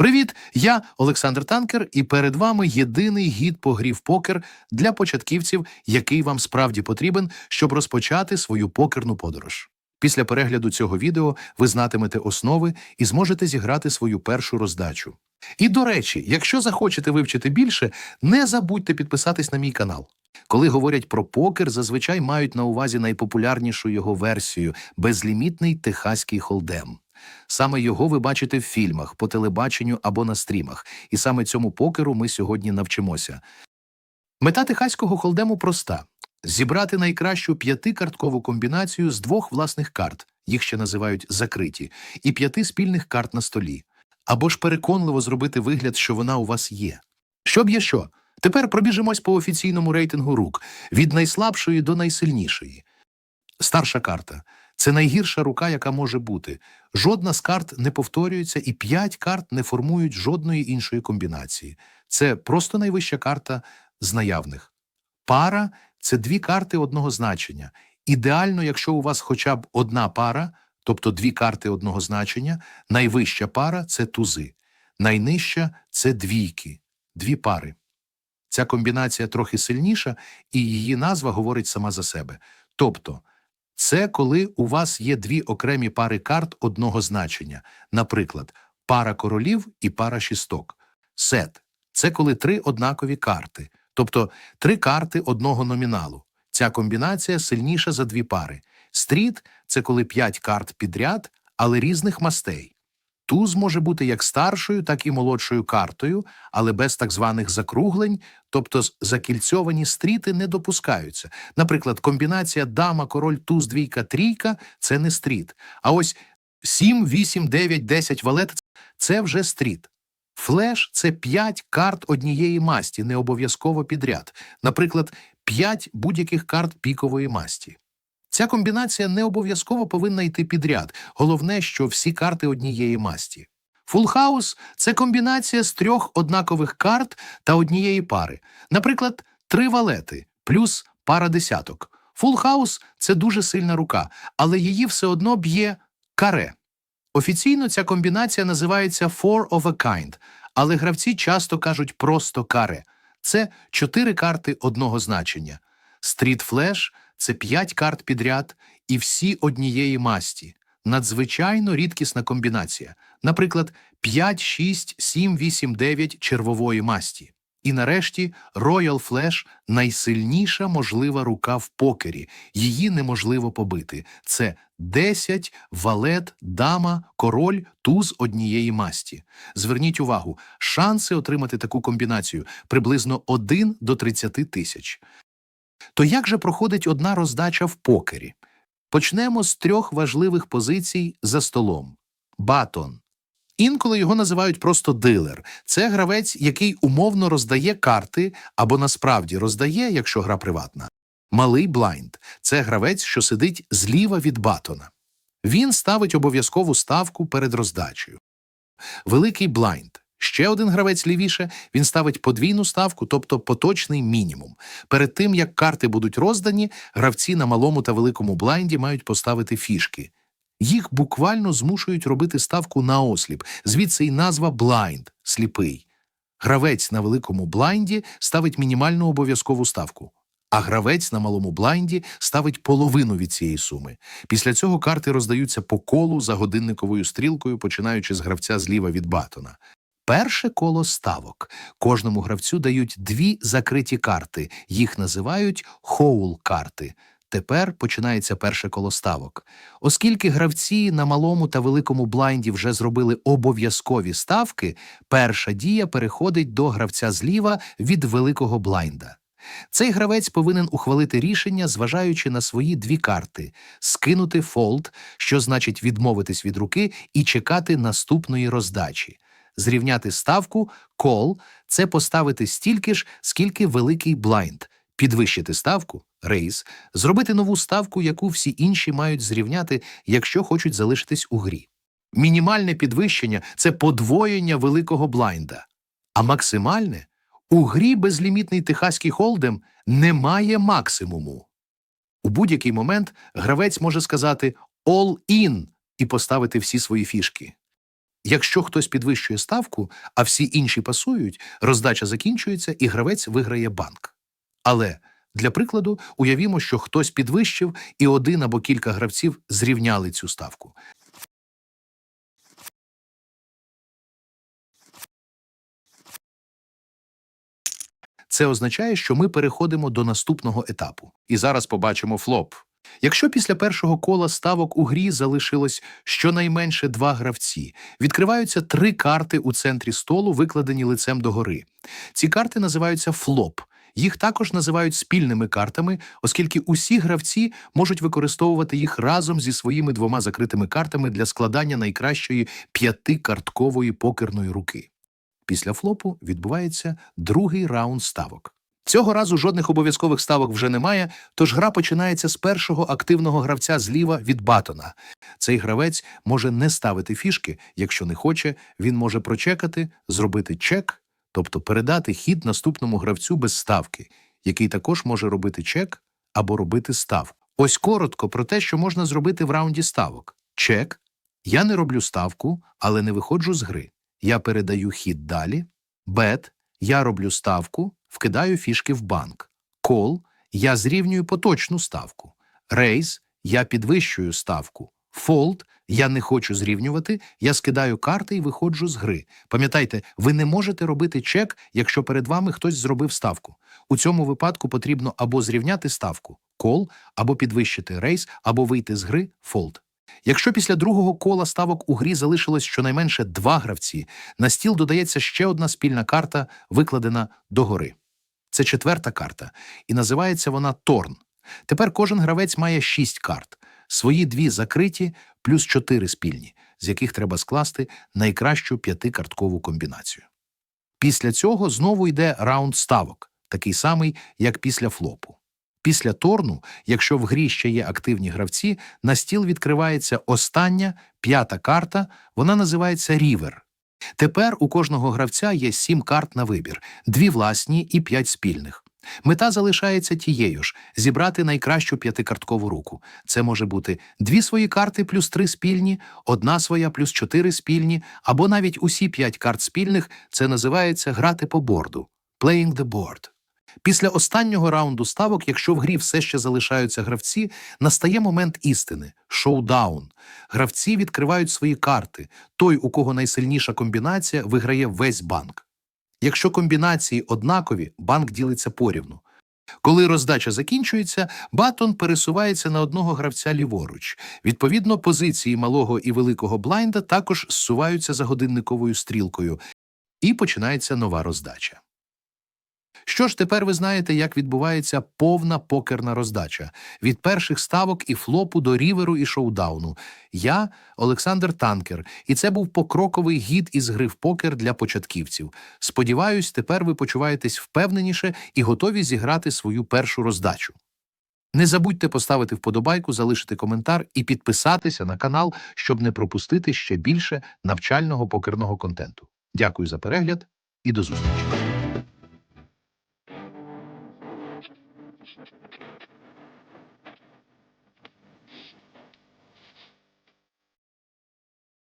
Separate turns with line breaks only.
Привіт! Я Олександр Танкер, і перед вами єдиний гід по грі в покер для початківців, який вам справді потрібен, щоб розпочати свою покерну подорож. Після перегляду цього відео ви знатимете основи і зможете зіграти свою першу роздачу. І до речі, якщо захочете вивчити більше, не забудьте підписатись на мій канал. Коли говорять про покер, зазвичай мають на увазі найпопулярнішу його версію безлімітний техаський холдем. Саме його ви бачите в фільмах, по телебаченню або на стрімах, і саме цьому покеру ми сьогодні навчимося. Мета техаського холдему проста: зібрати найкращу п'ятикарткову комбінацію з двох власних карт, їх ще називають закриті, і п'яти спільних карт на столі, або ж переконливо зробити вигляд, що вона у вас є. Щоб є що? Тепер пробіжимось по офіційному рейтингу рук від найслабшої до найсильнішої. Старша карта це найгірша рука, яка може бути. Жодна з карт не повторюється, і п'ять карт не формують жодної іншої комбінації. Це просто найвища карта з наявних. Пара це дві карти одного значення. Ідеально, якщо у вас хоча б одна пара, тобто дві карти одного значення, найвища пара це тузи, найнижча це двійки, дві пари. Ця комбінація трохи сильніша, і її назва говорить сама за себе. Тобто, це коли у вас є дві окремі пари карт одного значення, наприклад, пара королів і пара шісток. Сет це коли три однакові карти, тобто три карти одного номіналу. Ця комбінація сильніша за дві пари. Стріт це коли п'ять карт підряд, але різних мастей. Туз може бути як старшою, так і молодшою картою, але без так званих закруглень, тобто закільцьовані стріти не допускаються. Наприклад, комбінація дама, король, туз, двійка, трійка це не стріт. А ось 7, 8, 9, 10 валет це вже стріт. Флеш це 5 карт однієї масті, не обов'язково підряд. Наприклад, 5 будь-яких карт пікової масті. Ця комбінація не обов'язково повинна йти підряд. Головне, що всі карти однієї масті. Фулхаус це комбінація з трьох однакових карт та однієї пари. Наприклад, три валети плюс пара десяток. Фулхаус це дуже сильна рука, але її все одно б'є каре. Офіційно ця комбінація називається four of a kind, але гравці часто кажуть просто каре. Це чотири карти одного значення. Стріт флеш це п'ять карт підряд і всі однієї масті. Надзвичайно рідкісна комбінація. Наприклад, 5, 6, 7, 8, 9 червової масті. І нарешті Royal Flash – найсильніша можлива рука в покері. Її неможливо побити. Це 10, валет, дама, король, туз однієї масті. Зверніть увагу, шанси отримати таку комбінацію приблизно 1 до 30 тисяч. То як же проходить одна роздача в покері? Почнемо з трьох важливих позицій за столом. Батон. Інколи його називають просто дилер. Це гравець, який умовно роздає карти або насправді роздає, якщо гра приватна. Малий блайнд це гравець, що сидить зліва від батона. Він ставить обов'язкову ставку перед роздачею. Великий блайнд. Ще один гравець лівіше, він ставить подвійну ставку, тобто поточний мінімум. Перед тим, як карти будуть роздані, гравці на малому та великому блайнді мають поставити фішки. Їх буквально змушують робити ставку на осліп, звідси й назва блайнд сліпий. Гравець на великому блайнді ставить мінімальну обов'язкову ставку, а гравець на малому блайнді ставить половину від цієї суми. Після цього карти роздаються по колу за годинниковою стрілкою, починаючи з гравця зліва від батона. Перше коло ставок. Кожному гравцю дають дві закриті карти. Їх називають хоул-карти. Тепер починається перше коло ставок. Оскільки гравці на малому та великому блайнді вже зробили обов'язкові ставки, перша дія переходить до гравця зліва від великого блайнда. Цей гравець повинен ухвалити рішення, зважаючи на свої дві карти: скинути фолд, що значить відмовитись від руки, і чекати наступної роздачі. Зрівняти ставку кол це поставити стільки ж, скільки великий блайнд, підвищити ставку рейз, зробити нову ставку, яку всі інші мають зрівняти, якщо хочуть залишитись у грі. Мінімальне підвищення це подвоєння великого блайнда, а максимальне у грі безлімітний техаський холдем немає максимуму. У будь-який момент гравець може сказати «all in» і поставити всі свої фішки. Якщо хтось підвищує ставку, а всі інші пасують, роздача закінчується і гравець виграє банк. Але для прикладу, уявімо, що хтось підвищив, і один або кілька гравців зрівняли цю ставку. Це означає, що ми переходимо до наступного етапу. І зараз побачимо флоп. Якщо після першого кола ставок у грі залишилось щонайменше два гравці, відкриваються три карти у центрі столу, викладені лицем догори. Ці карти називаються флоп. Їх також називають спільними картами, оскільки усі гравці можуть використовувати їх разом зі своїми двома закритими картами для складання найкращої п'ятикарткової покерної руки. Після флопу відбувається другий раунд ставок. Цього разу жодних обов'язкових ставок вже немає, тож гра починається з першого активного гравця зліва від батона. Цей гравець може не ставити фішки, якщо не хоче, він може прочекати, зробити чек, тобто передати хід наступному гравцю без ставки, який також може робити чек або робити ставку. Ось коротко про те, що можна зробити в раунді ставок. Чек. Я не роблю ставку, але не виходжу з гри. Я передаю хід далі. Бет. Я роблю ставку, вкидаю фішки в банк. Кол. Я зрівнюю поточну ставку. Рейз. Я підвищую ставку. Фолд. Я не хочу зрівнювати, я скидаю карти і виходжу з гри. Пам'ятайте, ви не можете робити чек, якщо перед вами хтось зробив ставку. У цьому випадку потрібно або зрівняти ставку кол, або підвищити рейс, або вийти з гри фолд. Якщо після другого кола ставок у грі залишилось щонайменше два гравці, на стіл додається ще одна спільна карта, викладена догори. Це четверта карта, і називається вона Торн. Тепер кожен гравець має шість карт, свої дві закриті, плюс чотири спільні, з яких треба скласти найкращу п'ятикарткову комбінацію. Після цього знову йде раунд ставок, такий самий, як після флопу. Після торну, якщо в грі ще є активні гравці, на стіл відкривається остання п'ята карта, вона називається рівер. Тепер у кожного гравця є сім карт на вибір, дві власні і п'ять спільних. Мета залишається тією ж зібрати найкращу п'ятикарткову руку. Це може бути дві свої карти плюс три спільні, одна своя плюс чотири спільні, або навіть усі п'ять карт спільних. Це називається грати по борду playing the board. Після останнього раунду ставок, якщо в грі все ще залишаються гравці, настає момент істини шоудаун. Гравці відкривають свої карти. Той, у кого найсильніша комбінація, виграє весь банк. Якщо комбінації однакові, банк ділиться порівну. Коли роздача закінчується, батон пересувається на одного гравця ліворуч. Відповідно, позиції малого і великого блайнда також зсуваються за годинниковою стрілкою, і починається нова роздача. Що ж, тепер ви знаєте, як відбувається повна покерна роздача від перших ставок і флопу до ріверу і шоудауну. Я Олександр Танкер, і це був покроковий гід із гри в покер для початківців. Сподіваюсь, тепер ви почуваєтесь впевненіше і готові зіграти свою першу роздачу. Не забудьте поставити вподобайку, залишити коментар і підписатися на канал, щоб не пропустити ще більше навчального покерного контенту. Дякую за перегляд і до зустрічі!